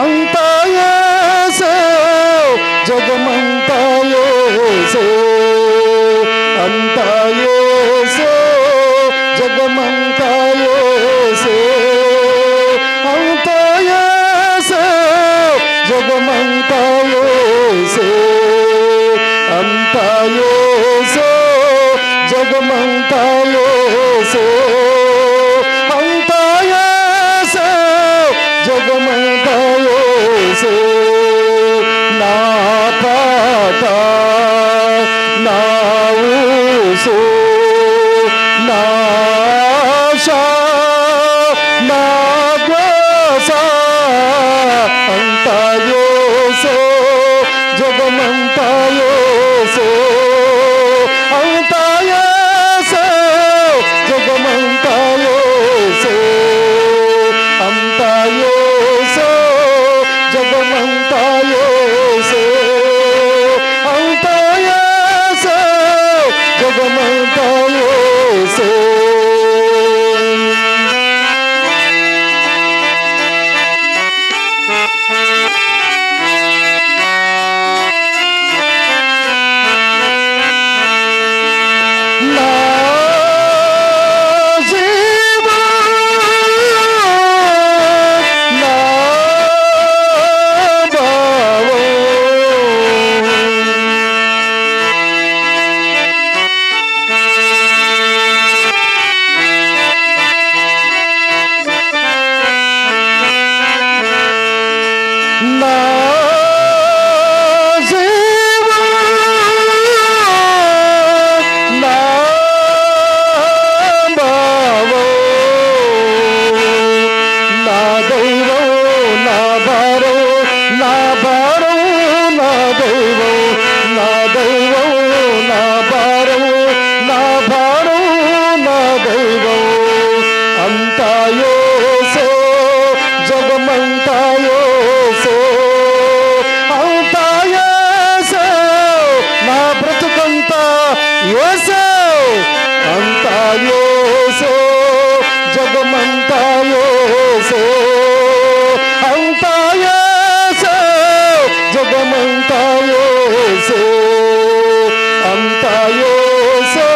అంతాయేసే జగమంతాయేసే అంతాయేసే జగమంతా అంతాయేసే జగమంతాయేసే అంతాయేసే జగమంతా అంతా యేసే జగమంతా యేసే అంతా యేసే జగమంతా యేసే అంతా యేసే నా బ్రతుకంతా యేసే అంతా యేసే జగమంతా యేసే అంతా యేసే జగమంతా యేసే అంతా యేసే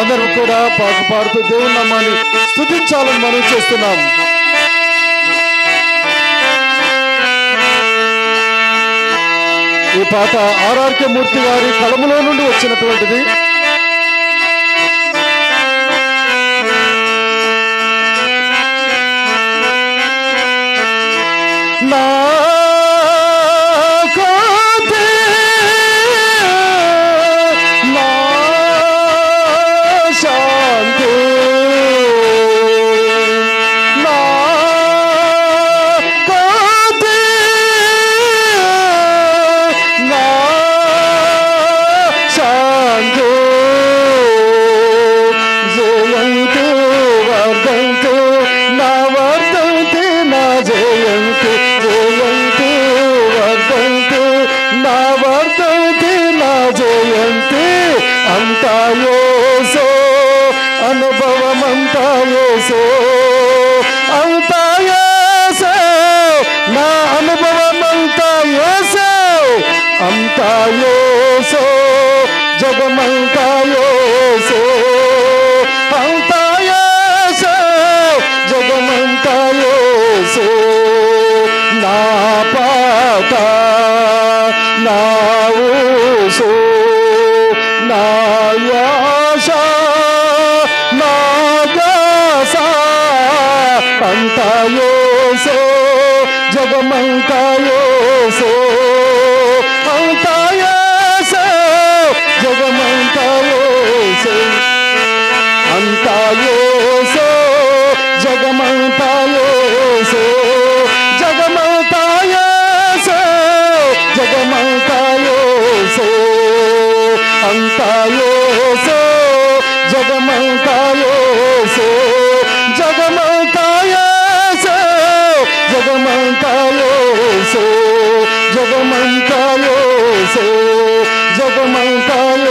అందరూ కూడా పాట పాడుతూ దేవుని నామాన్ని స్థుతించాలని మనం చేస్తున్నాం. ఈ పాట ఆర్ఆర్కే మూర్తి గారి కలములో నుండి వచ్చినటువంటిది. నా యేసే జగమంతా యేసే. అంతా యేసే. జగమంతా యేసే. అంతా యేసే. జగమంతా యేసే. జగమంతా యేసే. జగమంతా యేసే. అంతా యేసే. జగమంతా యేసే. జగమంతాలో జగమంతాలో జగమంతాలో